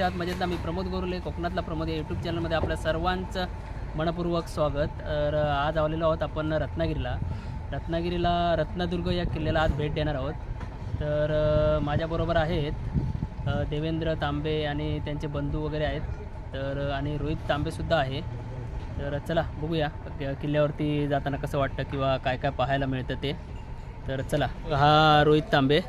मंडळी कशा आहात मजेत मी प्रमोद गोरुले कोकणातला प्रमोद या यूट्यूब चॅनलमध्ये आपल्या सर्वांचं मनपूर्वक स्वागत. तर आज आलेलो आहोत आपण रत्नागिरीला. रत्नागिरीला रत्नदुर्ग या किल्ल्याला आज भेट देणार आहोत. तर माझ्याबरोबर आहेत देवेंद्र तांबे आणि त्यांचे बंधू वगैरे आहेत. तर आणि रोहित तांबेसुद्धा आहे. तर चला बघूया किल्ल्यावरती जाताना कसं वाटतं किंवा काय काय पाहायला मिळतं ते. तर चला हा रोहित तांबे.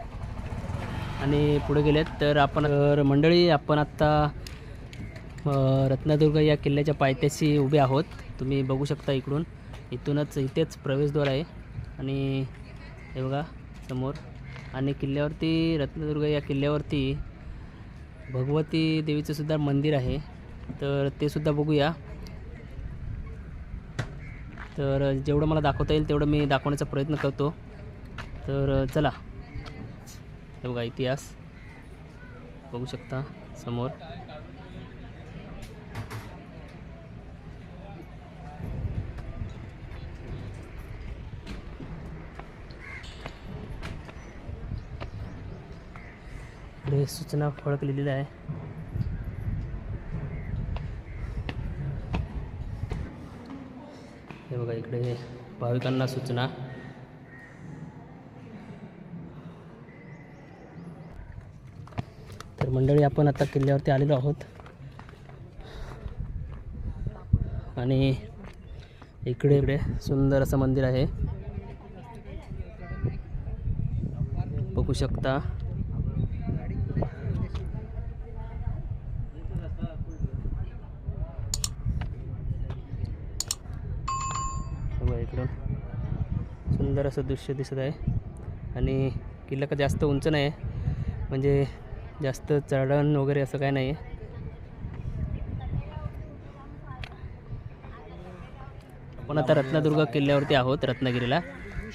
आणि पुढे गेलेत तर आपण तर मंडळी आपण आत्ता रत्नदुर्ग या किल्ल्याच्या पायथ्याशी उभे आहोत. तुम्ही बघू शकता इकडून. इथूनच इथेच प्रवेशद्वार आहे. आणि हे बघा समोर. आणि किल्ल्यावरती रत्नदुर्ग या किल्ल्यावरती भगवती देवीचं सुद्धा मंदिर आहे. तर ते सुद्धा बघूया. तर जेवढं मला दाखवता येईल तेवढं मी दाखवण्याचा प्रयत्न करतो. तर चला. हे बघा इतिहास। बघू शकता समोर। सूचना फळक लिहिलेलं हे इकडे भाविकांना सूचना. मंडळी आपण आता किल्ल्यावरती आलेलो आहोत. आणि इकडे इकडे सुंदर असं मंदिर आहे. बघू शकता. इकडून सुंदर असं दृश्य दिसत आहे. आणि किल्ला का जास्त उंच नाही आहे. म्हणजे जास्त चढण वगैरे असं काय नाही आहे आपण आता रत्नदुर्ग किल्ल्यावरती आहोत रत्नागिरीला.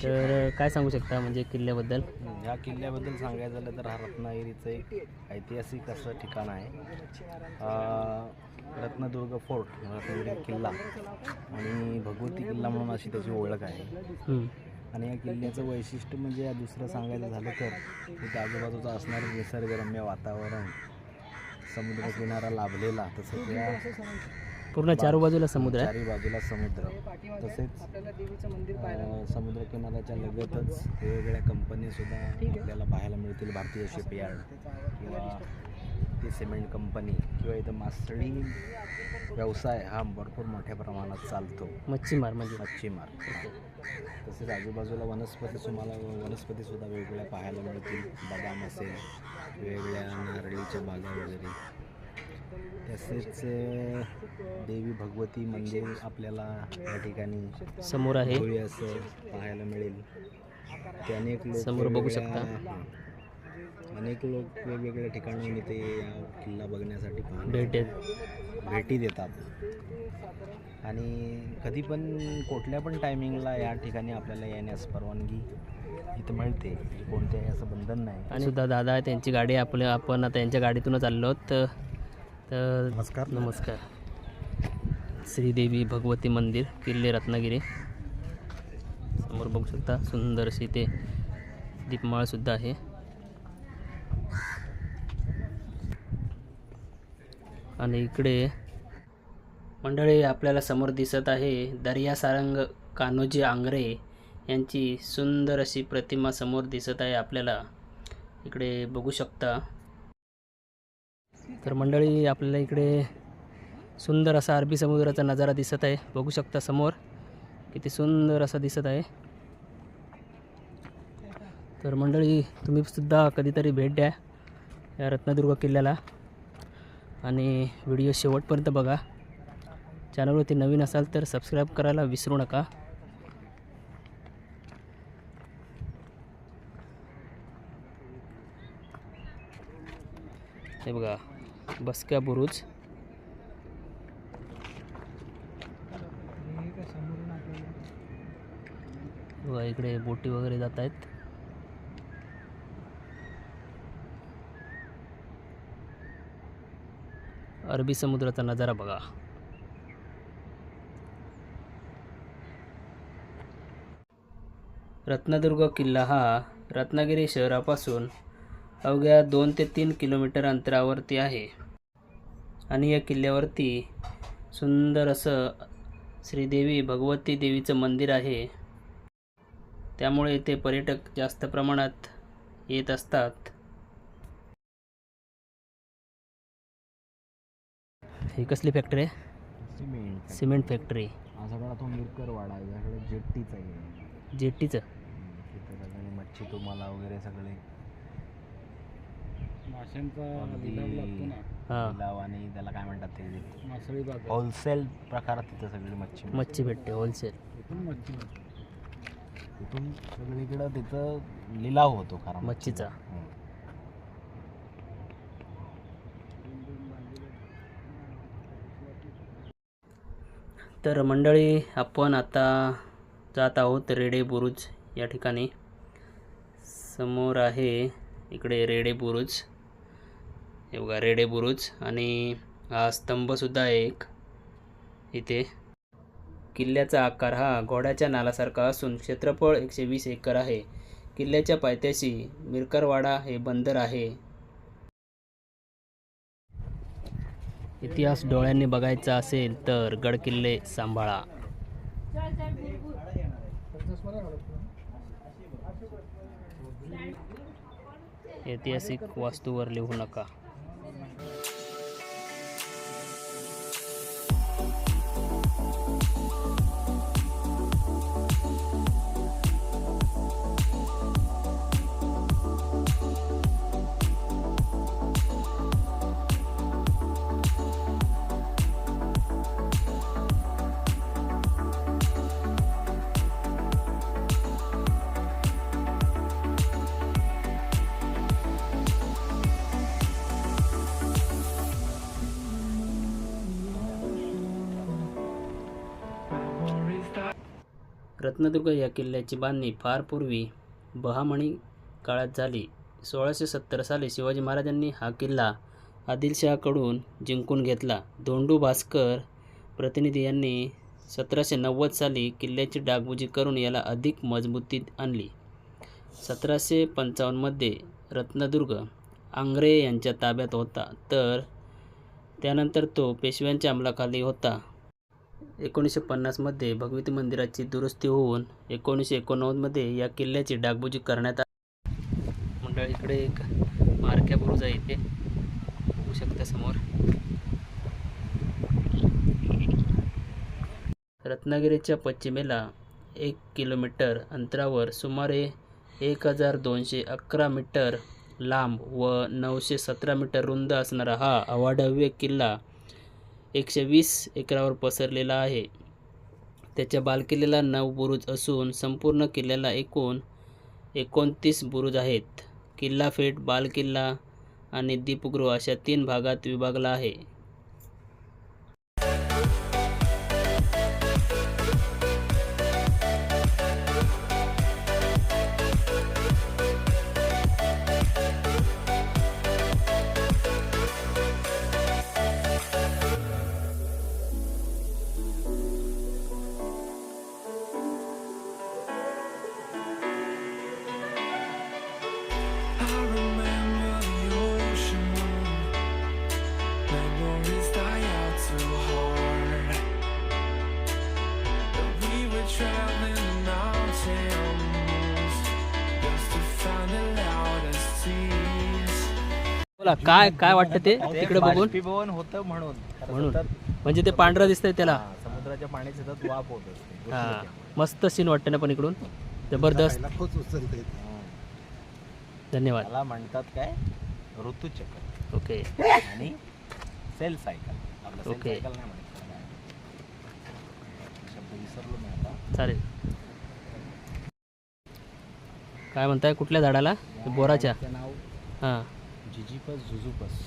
तर काय सांगू शकता म्हणजे किल्ल्याबद्दल? या किल्ल्याबद्दल सांगायचं झालं तर हा रत्नागिरीचं एक ऐतिहासिक असं ठिकाण आहे. रत्नदुर्ग फोर्ट रत्नागिरी किल्ला. आणि भगवती किल्ला म्हणून अशी त्याची ओळख आहे. आणि या किल्ल्याचं वैशिष्ट्य म्हणजे या दुसरं सांगायचं झालं तर तिथे आजूबाजूचं असणारं निसर्गरम्य वातावरण समुद्रकिनारा लाभलेला तसंच या पूर्ण चारू बाजूला समुद्र आहे. चारी बाजूला समुद्र. तसेच समुद्रकिनाऱ्याच्या लगतच वेगवेगळ्या कंपनी सुद्धा आपल्याला पाहायला मिळतील भारतीय शिपयार्ड किंवा ती सिमेंट कंपनी किंवा इथं मासळी व्यवसाय हा भरपूर मोठ्या प्रमाणात चालतो. मच्छीमार म्हणजे? मच्छीमार. तसेच आजूबाजूला वनस्पती तुम्हाला वनस्पतीसुद्धा वेगवेगळ्या पाहायला मिळतील. बदाम असेल वेगवेगळ्या नारळीच्या बागा वगैरे. तसेच देवी भगवती मंदिर आपल्याला या ठिकाणी समोर आहे. असं पाहायला मिळेल. ते अनेक लोक समोर बघू शकता. अनेक लोक वेगवेगळ्या ठिकाणाहून इथे या किल्ला बघण्यासाठी भेट. भेटी देतात. आणि कधी पण कुठल्या पण टायमिंगला या ठिकाणी आपल्याला येण्यास परवानगी इथं मिळते. कोणत्याही असं बंधन नाही. आणि सुद्धा दादा आहे त्यांची गाडी. आपल्या आपण आता यांच्या गाडीतूनच तर- तर नमस्कार. नमस्कार. श्रीदेवी भगवती मंदिर किल्ले रत्नागिरी. समोर बघू शकता सुंदर अशी ते दीपमाळसुद्धा आहे. आणि इकडे मंडळी आपल्याला समोर दिसत आहे दर्या सारंग कान्होजी आंग्रे यांची सुंदर अशी प्रतिमा समोर दिसत आहे आपल्याला. इकडे बघू शकता. तर मंडळी आपल्याला इकडे सुंदर असा अरबी समुद्राचा नजारा दिसत आहे. बघू शकता समोर किती सुंदर असा दिसत आहे. तर मंडळी तुम्ही सुद्धा कधीतरी भेट द्या या रत्नदुर्ग किल्ल्याला. आणि व्हिडिओ शेवटपर्यंत बघा. चॅनलवरती नवीन असाल तर सबस्क्राईब करायला विसरू नका. हे बघा बसक्या बुरुज. बघा इकडे बोटी वगैरे जात आहेत. अरबी समुद्राचा नजारा बघा. रत्नदुर्ग किल्ला हा रत्नागिरी शहरापासून अवघ्या दोन ते तीन किलोमीटर अंतरावरती आहे. आणि या किल्ल्यावरती सुंदर असं श्रीदेवी भगवती देवीचं मंदिर आहे. त्यामुळे इथे पर्यटक जास्त प्रमाणात येत असतात. ही कसली फॅक्टरी आहे? सिमेंट सिमेंट फॅक्टरी हा सगळा तो मिरकर वाडा आहे याकडे जेट्टीचा आहे. जेट्टीचं? तिथे सगळे मच्छी तुम्हाला वगैरे सगळे. माशांचा हां. आणि त्याला काय म्हणतात ते? मासळी होलसेल प्रकारात तिथे सगळी मच्छी. मच्छी भेटते होलसेल. मच्छी. तिथून सगळीकडं तिथं लिलाव होतो खरा मच्छीचा. हम्म. तर मंडळी आपण आता जात आहोत रेडे बुरुज या ठिकाणी. समोर आहे इकडे रेडे बुरुज. हे बघा रेडे बुरुज आणि हा स्तंभसुद्धा एक. इथे किल्ल्याचा आकार हा घोड्याच्या नालासारखा असून क्षेत्रफळ एकशे वीस एकर आहे. किल्ल्याच्या पायथ्याशी मिरकरवाडा हे बंदर आहे. इतिहास डोळ्यांनी बघायचा असेल तर गडकिल्ले सांभाळा. ऐतिहासिक वास्तूवर लिहू नका. रत्नदुर्ग या किल्ल्याची बांधणी फार पूर्वी बहामणी काळात झाली. सोळाशे सत्तर साली शिवाजी महाराजांनी हा किल्ला आदिलशहाकडून जिंकून घेतला. धोंडू भास्कर प्रतिनिधी यांनी सतराशे नव्वद साली किल्ल्याची डागबुजी करून याला अधिक मजबूती आणली. सतराशे पंचावन्नमध्ये रत्नदुर्ग आंग्रे यांच्या ताब्यात होता तर त्यानंतर तो पेशव्यांच्या अंमलाखाली होता. एकोणीसशे पन्नासमध्ये भगवती मंदिराची दुरुस्ती होऊन एकोणीसशे एकोणनव्वदमध्ये या किल्ल्याची डागबुजी करण्यात आली. मंडळ इकडे एक मारक्या बुरुज आहे इथे. होऊ शकता समोर. रत्नागिरीच्या पश्चिमेला एक किलोमीटर अंतरावर सुमारे एक हजार दोनशे अकरा मीटर लांब व नऊशे सतरा मीटर रुंद असणारा हा अवाढव्य किल्ला एकशे वीस एकरावर पसरलेला आहे. त्याच्या बालकिल्ल्याला नऊ बुरुज असून संपूर्ण किल्ल्याला एकूण एकोणतीस बुरुज आहेत. किल्ला फेट बालकिल्ला आणि दीपगृह अशा तीन भागात विभागला आहे. बोला काय काय वाटतं ते? तिकडे बघून? बाष्पीभवन होतं म्हणून. म्हणून. म्हणजे ते पांढरं दिसतंय त्याला. हा, समुद्राच्या पाण्याची सतत वाफ होत असते. हा मस्त सीन वाटतं ना पण इकडून? जबरदस्त. हा. धन्यवाद. त्याला म्हणतात काय? ऋतुचक्र. ओके. आणि सेल सायकल आपलं सेल ओके. सायकल नाही म्हणत. त्याला काय. शब्द विसरलो मी आता. चालेल. काय म्हणताय? कुठल्या झाडाला? बोराच्या. झाडाचं नाव हां. जिजिपस झुझुपस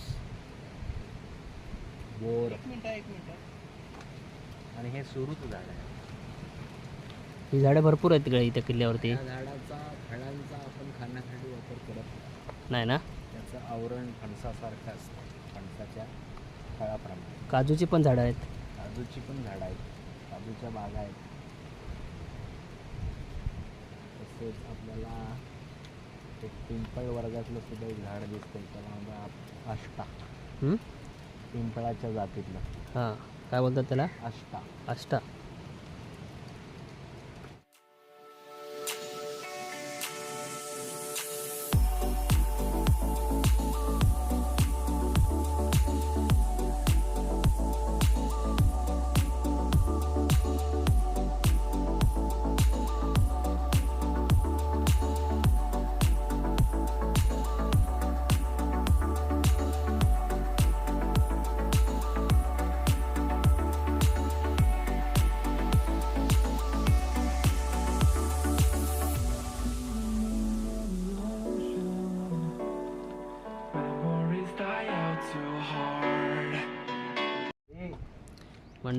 बोर. आणि हे सुरूच झाड आहे. ही झाडं भरपूर आहेत तिकडे इथे किल्ल्यावरती. झाडाचा फळांचा आपण खाण्यासाठी वापर करत नाही. नाही ना? त्याचं आवरण फणसासारखं असतं फणसाच्या फळाप्रमाणे. काजूची पण झाडं आहेत. काजूची पण झाडं आहेत काजूच्या बागा आहेत. तसेच आपल्याला एक पिंपळ वर्गातलं सुद्धा एक झाड दिसतंय त्याला म्हणतात आष्टा हं? पिंपळाच्या जातीतलं. हां. काय बोलतात त्याला? अष्टा. अष्टा.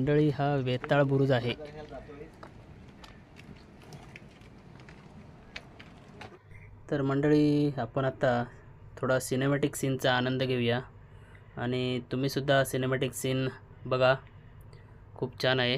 मंडळी हा वेताळ बुरुज आहे. तर मंडळी आपण आता थोडा सिनेमॅटिक सीनचा आनंद घेऊया. आणि तुम्हीसुद्धा सिनेमॅटिक सीन बघा. खूप छान आहे.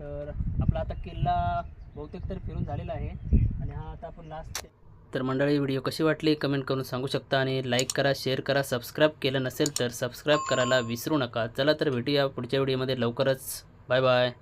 तर आपला आता किल्ला बहुतेक तर फिरून झालेला आहे. आणि हा आता आपण लास्ट तर मंडळी व्हिडिओ कशी वाटली कमेंट करून सांगू शकता आणि लाईक करा शेअर करा सबस्क्राईब केलं नसेल तर सबस्क्राईब करायला विसरू नका. चला तर भेटूया पुढच्या व्हिडिओमध्ये लवकरच. Bye bye